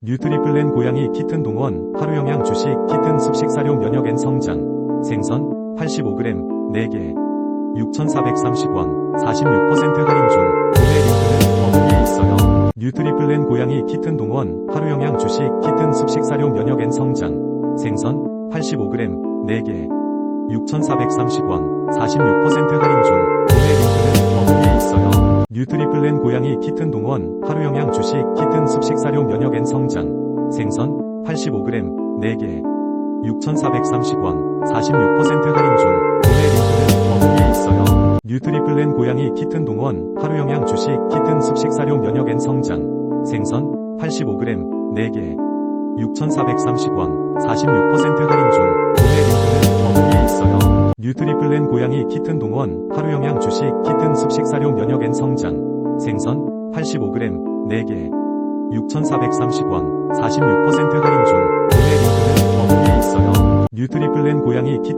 뉴트리플랜 고양이 키튼 동원 하루 영양 주식 키튼 습식 사료 면역엔 성장. 생선 85g 4개. 6,430원 46% 할인 중. 구매 링크는 어플에 있어요. 뉴트리플랜 고양이 키튼 동원 하루 영양 주식 키튼 습식 사료 면역엔 성장. 생선 85g 4개. 6,430원 46% 할인 중. 구매 링크는 어플에 있어요. 뉴트리플랜 고양이 키튼 동원 하루 영양 주식 키튼 습식 사료 면역엔 성장 생선 85g 4개 6,430원 46% 할인 중 구매 링크는 어플에 있어요. 뉴트리플랜 고양이 키튼 동원 하루 영양 주식 키튼 습식 사료 면역 엔 성장 생선 85g 4개 6,430원 46% 할인 중 구매 링크는 어플에 있어요. 뉴트리플랜 고양이 키튼 동원 하루 영양 주식 키튼 습식 사료 면역 엔 성장 생선 85g 4개 6,430원 46% 할인 중 구매 링크는 어플에 있어요. 뉴트리플랜 고양이 키튼